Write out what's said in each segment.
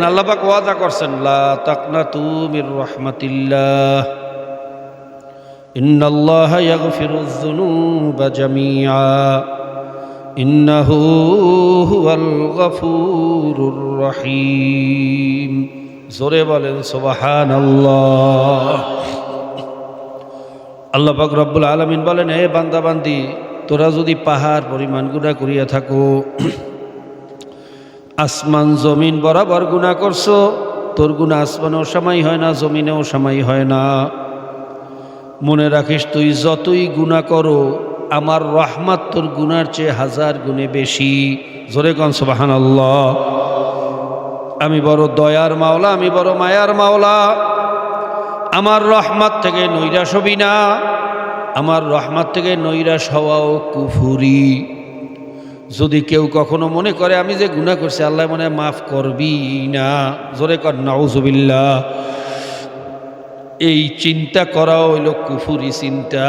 এখানে আল্লাপাক ওয়াদা করছেন, লা তাকনা তুমির রহমাতিল্লাহ। ইন্নাল্লাহ ইয়াগফিরুয-যুনুবা জামিআ। ইন্নাহু হুয়াল গফুরুর রহিম। জোরে বলেন, সুবহানাল্লাহ। আল্লাহ পাক রব্বুল আলামিন বলেন হে বান্দাবান্দি তোরা যদি পাহাড় পরিমাণ গুণা করিয়া থাকো আসমান জমিন বরাবর গুণা করছ, তোর গুণা আসমানেও সময় হয় না, জমিনেও সময় হয় না। মনে রাখিস তুই যতই গুণা করো, আমার রহমাত তোর গুনার চেয়ে হাজার গুণে বেশি। জোরে কন সুবাহান আল্লাহ আমি বড় দয়ার মাওলা, আমি বড় মায়ার মাওলা। আমার রহমাত থেকে নৈরাশ হবি না, আমার রহমাত থেকে নৈরাশ হওয়াও কুফুরি। যদি কেউ কখনো মনে করে, আমি যে গুণা করছি, আল্লাহ মনে মাফ করবি না। জোরে কর নাউজুবিল্লা এই চিন্তা করা হইল কুফুরি চিন্তা।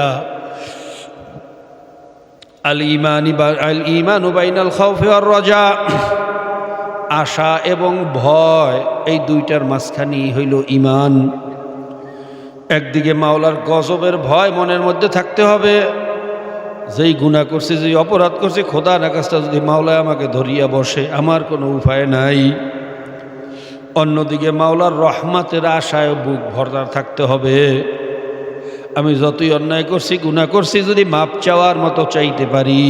আল ইমানি আল ইমান উবাইনাল খাউফি আর রজা। আশা এবং ভয়, এই দুইটার মাঝখানি হইল ইমান একদিকে মাওলার গজবের ভয় মনের মধ্যে থাকতে হবে। যেই গুণা করছে, যেই অপরাধ করছে, খোদা নাকাজটা যদি মাওলায় আমাকে ধরিয়া বসে, আমার কোনো উপায় নাই। অন্যদিকে মাওলার রহমাতের আশায় বুক ভরদার থাকতে হবে। আমি যতই অন্যায় করছি গুণা করছি, যদি মাপ চাওয়ার মতো চাইতে পারি।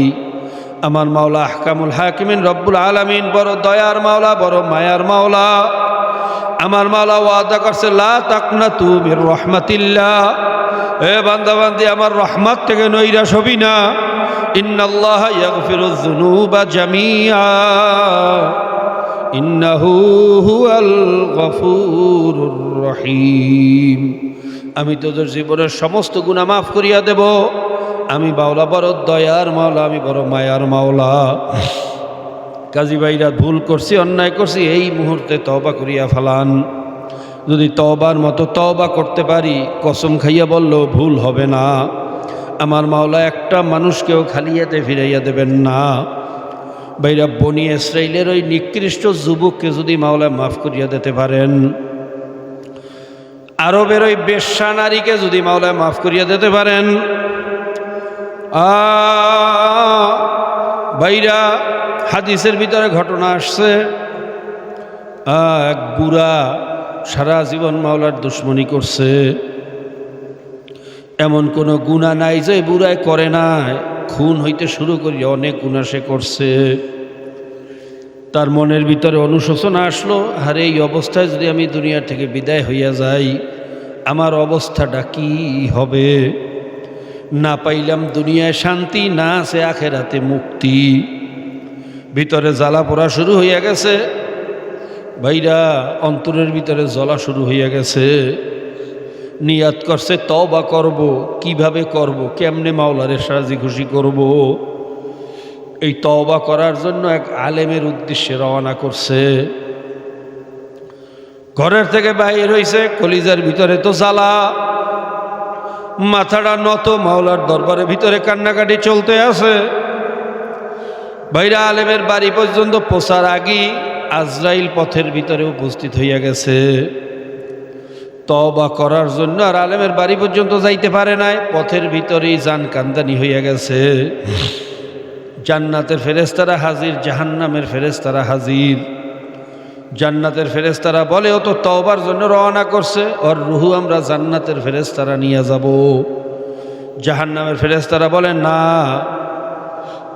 আমার মাওলা হাকামুল হাকিমিন রব্বুল আলমিন, বড় দয়ার মাওলা, বড় মায়ার মাওলা। আমার মাওলা ওয়াদা করছে, লা তাকনা তুমির রহমাতিল্লাহ। এ বান্দা বান্দি, আমার রহমত থেকে নৈরাশ হবি না। আমি তোদের জীবনের সমস্ত গুনাহ মাফ করিয়া দেব। আমি বাউলা বড় দয়ার মাওলা, আমি বড় মায়ার মাওলা। কাজী ভাইরা, ভুল করছি, অন্যায় করছি, এই মুহূর্তে তবা করিয়া ফেলান। যদি তবার মতো তবা করতে পারি, কসম খাইয়া বলল, ভুল হবে না। আমার মাওলা একটা মানুষকেও খালিয়াতে ফিরাইয়া দেবেন না। বাইরা বনি ইসরাইলের ওই নিকৃষ্ট যুবককে যদি মাওলা মাফ করিয়া দিতে পারেন। আরবের ওই বেশ্যা নারীকে যদি মাওলায় মাফ করিয়া দিতে পারেন। বাইরা হাদিসের ভিতরে ঘটনা আসছে। এক বুড়া সারা জীবন মাওলার দুশ্মনী করছে। এমন কোনো গুণা নাই যে বুড়ায় করে নাই। খুন হইতে শুরু করি, অনেক গুণা সে করছে। তার মনের ভিতরে অনুশোচনা আসলো আর এই অবস্থায় যদি আমি দুনিয়া থেকে বিদায় হইয়া যাই, আমার অবস্থাটা কি হবে? না পাইলাম দুনিয়ায় শান্তি, না আছে আখেরাতে মুক্তি। ভিতরে জ্বালা পোড়া শুরু হইয়া গেছে। ভাইরা, অন্তরের ভিতরে জ্বলা শুরু হইয়া গেছে। নিয়াত করছে তবা করব। কীভাবে করব? কেমনে মাওলারে সাজি খুশি করব? এই তবা করার জন্য এক আলেমের উদ্দেশ্যে রওনা করছে। ঘরের থেকে বাইর হইছে, কলিজার ভিতরে তো জ্বালা। মাথাটা নত, মাওলার দরবারের ভিতরে কান্নাকাটি চলতে আছে। বাইরা আলেমের বাড়ি পর্যন্ত পোষার আগেই আজরাইল পথের ভিতরে উপস্থিত হইয়া গেছে। তবা করার জন্য আর আলেমের বাড়ি পর্যন্ত যাইতে পারে নাই। পথের ভিতরেই যান কান্দানি হইয়া গেছে। জান্নাতের ফেরেস্তারা হাজির, জাহান্নামের ফেরেস্তারা হাজির। জান্নাতের ফেরেস্তারা বলে, ও তো তওবার জন্য রওনা করছে। ওর রুহু আমরা জান্নাতের ফেরেস্তারা নিয়ে যাব। জাহান্নামের ফেরেস্তারা বলে, না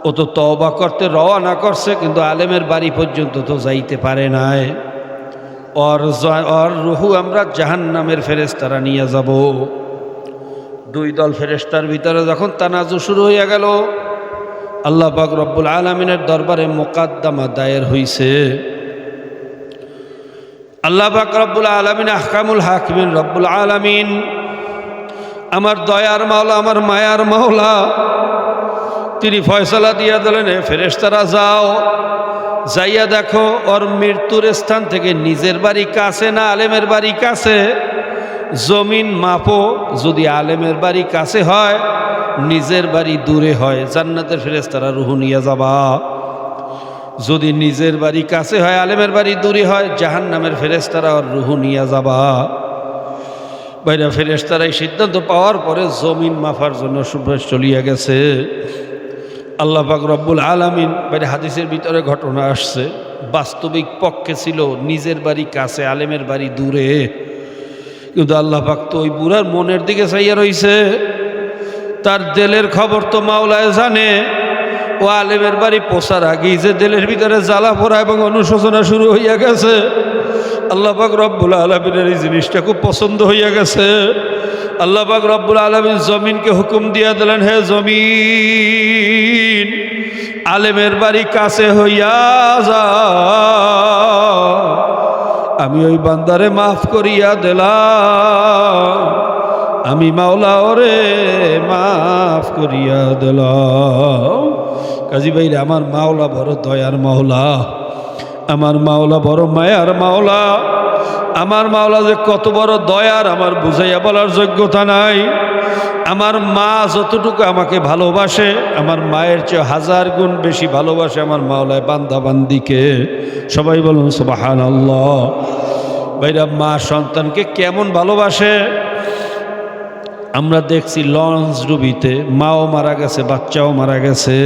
ও তো তবা করতে, রওনা করছে, কিন্তু আলেমের বাড়ি পর্যন্ত তো যাইতে পারে নাই। ওর অর রুহু আমরা জাহান জাহান্নামের ফেরেস্তারা নিয়ে যাব। দুই দল ফেরেস্তার ভিতরে যখন তানাজু শুরু হইয়া গেল, আল্লাহ পাক রব্বুল আলমিনের দরবারে মোকাদ্দামা দায়ের হইছে। আল্লাহ পাক রব্বুল আলমিন, আহকামুল হাকিমিন, রব্বুল আলমিন, আমার দয়ার মাওলা, আমার মায়ার মাওলা তিনি ফয়সলা দিয়া দিলেন, এ ফেরেস্তারা যাও, যাইয়া দেখো, ওর মৃত্যুর স্থান থেকে নিজের বাড়ি কাছে না আলেমের বাড়ি কাছে। জমিন মাপো, যদি আলেমের বাড়ি কাছে হয়, নিজের বাড়ি দূরে হয়, জান্নাতের ফেরেস্তারা রুহু নিয়ে যাবা। যদি নিজের বাড়ি কাছে হয়, আলেমের বাড়ি দূরে হয় জাহান নামের ফেরেস্তারা আর রুহু নিয়ে যাবা। বাইরা ফেরেস্তারা এই সিদ্ধান্ত পাওয়ার পরে জমিন মাফার জন্য সুপ্রেশ চলিয়া গেছে। আল্লাহ পাক রব্বুল আলমিন, বাইরে হাদিসের ভিতরে ঘটনা আসছে, বাস্তবিক পক্ষে ছিল, নিজের বাড়ি কাছে, আলেমের বাড়ি দূরে। কিন্তু আল্লাহ পাক তো ওই বুড়ার মনের দিকে চাইয়া রইছে। তার দেলের খবর তো মাওলায় জানে। ও আলেমের বাড়ি পোষার আগেই যে দেলের ভিতরে জ্বালা পোড়া এবং অনুশোচনা শুরু হইয়া গেছে, আল্লাহ পাক রব্বুল আলমিনের এই জিনিসটা খুব পছন্দ হইয়া গেছে। আল্লাহ পাক রব্বুল আলমিন জমিনকে হুকুম দিয়া দিলেন, হে জমিন, আলেমের বাড়ি কাছে হইয়া যা। আমি ওই বান্দারে মাফ করিয়া দিলাম। আমি মাওলা ওরে মাফ করিয়া দিলাম। কাজী ভাইরে, আমার মাওলা বড় দয়ার মাওলা, আমার মাওলা বড় মায়ার মাওলা, আমার মাওলা যে কত বড় দয়ার, আমার বুঝাইয়া বলার যোগ্যতা নাই। আমার মা যতটুকু আমাকে ভালোবাসে, আমার মায়ের চেয়ে হাজার গুণ বেশি ভালোবাসে আমার মাওলায় বান্দা বান্দিকে সবাই বলুন সুবাহান আল্লাহ ভাইরা, মা সন্তানকে কেমন ভালোবাসে? আমরা দেখছি লঞ্চ ডুবিতে, মাও মারা গেছে, বাচ্চাও মারা গেছে।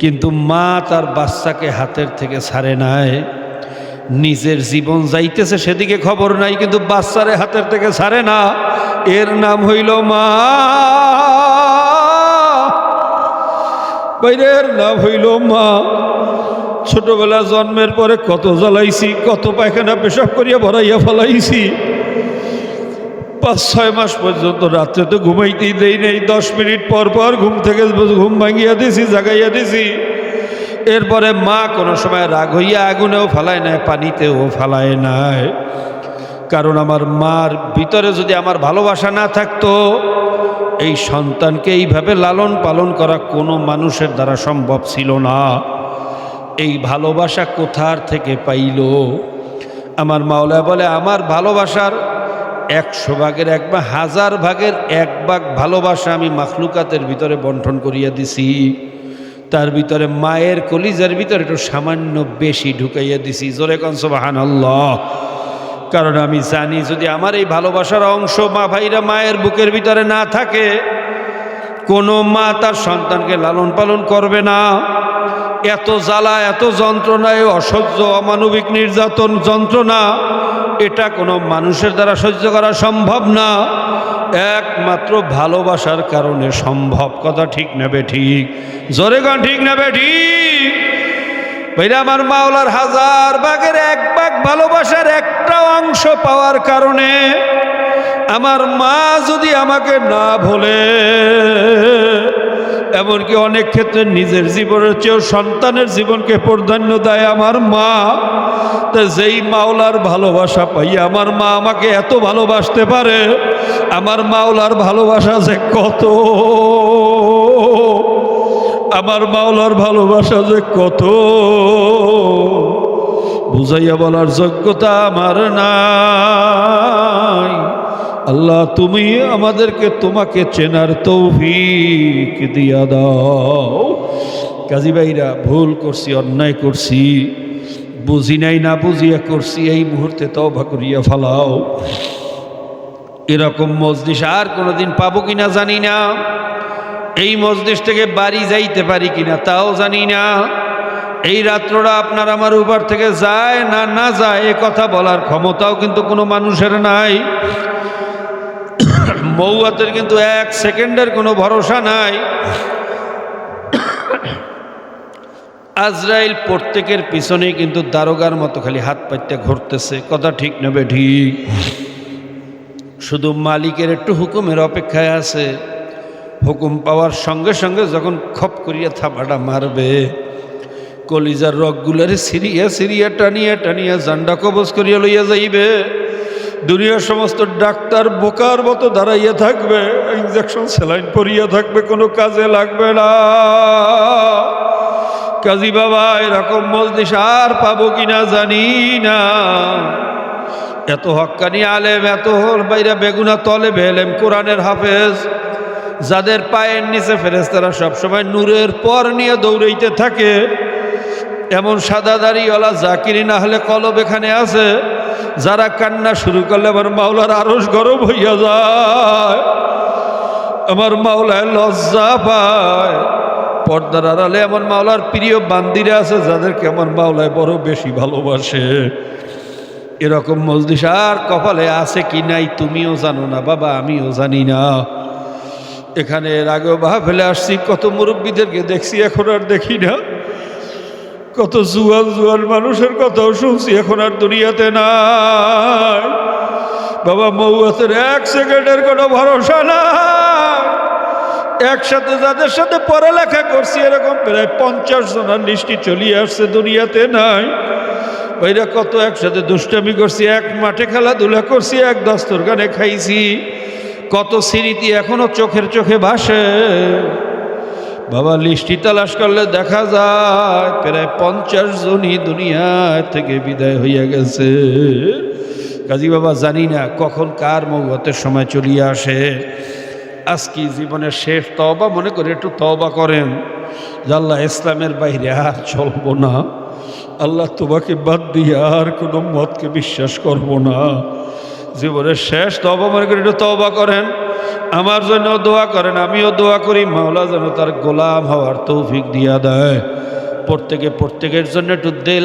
কিন্তু মা তার বাচ্চাকে হাতের থেকে ছাড়ে নাই। নিজের জীবন যাইতেছে সেদিকে খবর নাই, কিন্তু বাচ্চারে হাতের থেকে ছাড়ে না। এর নাম হইল মা। বাইরের নাম হইল মা। ছোটবেলা জন্মের পরে কত জ্বালাইছি, কত পায়খানা পেশাব করিয়া ভরাইয়া ফেলাইছি। পাঁচ, ছয় মাস পর্যন্ত রাত্রে তো ঘুমাইতেই দেই নেই। দশ মিনিট পর পর ঘুম থেকে ঘুম ভাঙিয়া দিছি, জাগাইয়া দিছি। এরপরে মা কোনো সময় রাগ হইয়া আগুনেও ফালায় নাই, পানিতেও ফালায় নাই। কারণ আমার মার ভিতরে যদি আমার ভালোবাসা না থাকতো, এই সন্তানকে এইভাবে লালন পালন করা কোনো মানুষের দ্বারা সম্ভব ছিল না। এই ভালোবাসা কোথার থেকে পাইল? আমার মাওলা বলে, আমার ভালোবাসার একশো ভাগের এক বা হাজার ভাগের এক ভাগ ভালোবাসা আমি মাখলুকাতের ভিতরে বন্টন করিয়া দিছি। তার ভিতরে মায়ের কলিজার ভিতরে একটু সামান্য বেশি ঢুকাইয়া দিছি। জোরে কনসবাহান কারণ আমি জানি যদি আমার এই ভালোবাসার অংশ মা ভাইরা মায়ের বুকের ভিতরে না থাকে, কোনো মা তার সন্তানকে লালন পালন করবে না। এত জ্বালা, এত যন্ত্রণায় অসহ্য, অমানবিক নির্যাতন যন্ত্রণা এটা কোনো মানুষের দ্বারা সহ্য করা সম্ভব না। একমাত্র ভালোবাসার কারণে সম্ভব। কথা ঠিক নেবে ঠিক? জোরে গান ঠিক নেবে ঠিক? ভাইরা আমার মাওলার হাজার বাঘের এক বাঘ ভালোবাসার একটা অংশ পাওয়ার কারণে আমার মা যদি আমাকে না ভোলে এমনকি অনেক ক্ষেত্রে নিজের জীবনের চেয়েও সন্তানের জীবনকে প্রাধান্য দেয় আমার মা। যেই মাওলার ভালোবাসা পাই আমার মা আমাকে এত ভালোবাসতে পারে, আমার মাওলার ভালোবাসা যে কত? আমার মাওলার ভালোবাসা যে কত? বুঝাইয়া বলার যোগ্যতা আমার নাই। আল্লাহ, তুমি আমাদেরকে তোমাকে চেনার তৌফিক দিয়া দাও। কাজী ভাইরা, ভুল করছি, অন্যায় করছি, বুঝি নাই, না বুঝিয়া করছি, এই মুহূর্তে তওবা করিয়া ফালাও। এরকম মজলিস আর কোনোদিন পাবো কিনা জানি না। এই মজলিস থেকে বাড়ি যাইতে পারি কিনা তাও জানি না। এই রাত্রটা আপনার আমার উপর থেকে যায় না না যায়, এ কথা বলার ক্ষমতাও কিন্তু কোনো মানুষের নাই। মৌয়াতের কিন্তু এক সেকেন্ডের কোনো ভরসা নাই। আজরাইল প্রত্যেকের পিছনে কিন্তু দারোগার মতো খালি হাত পাইতে ঘুরতেছে। কথা ঠিক নেবে ঠিক? শুধু মালিকের একটু হুকুমের অপেক্ষায় আছে। হুকুম পাওয়ার সঙ্গে সঙ্গে যখন খপ করিয়া থাপাটা মারবে, কলিজার রগগুলারে সিরিয়া সিরিয়া টানিয়া টানিয়া জান্ডা কবজ করিয়া লইয়া যাইবে। দুনিয়ার সমস্ত ডাক্তার বোকার মতো দাঁড়াইয়া থাকবে ইঞ্জেকশন স্যালাইন পরিয়া থাকবে, কোনো কাজে লাগবে না। কাজী বাবা, এরকম মজলিস আর পাবো কিনা জানি না। এত হক্কানি আলেম, এত বাইরা বেগুনা তলে বেলেম কোরআনের হাফেজ। যাদের পায়ের নিচে ফেরেস্তারা সবসময় নূরের পর নিয়ে দৌড়াইতে থাকে, এমন সাদা দাড়িওয়ালা জাকিরি না হলে কলব এখানে আছে। যারা কান্না শুরু করলে আমার মাওলার আরস গরম হইয়া যায়। আমার মাওলায় লজ্জা পায়। পর্দার আড়ালে আমার মাওলার প্রিয় বান্দিরা আছে, যাদেরকে আমার মাওলায় বড় বেশি ভালোবাসে। এরকম মজলিস আর কপালে আছে কি নাই তুমিও জানো না, বাবা, আমিও জানি না। এখানে এর আগেও বাহা ফেলে আসছি, কত মুরব্বীদেরকে দেখছি, এখন আর দেখি না। কত জুয়াল জুয়াল মানুষের কথাও শুনছি, এখন আর দুনিয়াতে নাই। বাবা, মৌয়াতের এক সেকেন্ডের কোনো ভরসা নাই। একসাথে যাদের সাথে পড়ালেখা করছি, এরকম প্রায় পঞ্চাশ জনের লিস্টি চলিয়ে আসছে, দুনিয়াতে নাই। ওইরা কত একসাথে দুষ্টামি করছি, এক মাঠে খেলাধুলা করছি, এক দস্তর গানে খাইছি। কত স্মৃতি এখনও চোখের চোখে ভাসে। বাবা লিস্টি তালাশ করলে দেখা যায় প্রায় পঞ্চাশ জনই দুনিয়া থেকে বিদায় হইয়া গেছে। কাজী বাবা, জানি না কখন কার মৌগতের সময় চলিয়া আসে। আজকে জীবনের শেষ তবা মনে করে একটু তবা করেন। আল্লাহ, ইসলামের বাইরে আর চলবো না। আল্লাহ তোমাকে বাদ দিয়ে আর কোনো মতকে বিশ্বাস করব না। জীবনের শেষ তবা মনে করে একটু তবা করেন। আমার জন্য দোয়া করেন, আমিও দোয়া করি, মাওলা যেন তার গোলাম হওয়ার তৌফিক দিয়া দেয়। প্রত্যেকে প্রত্যেকের জন্য একটু দেল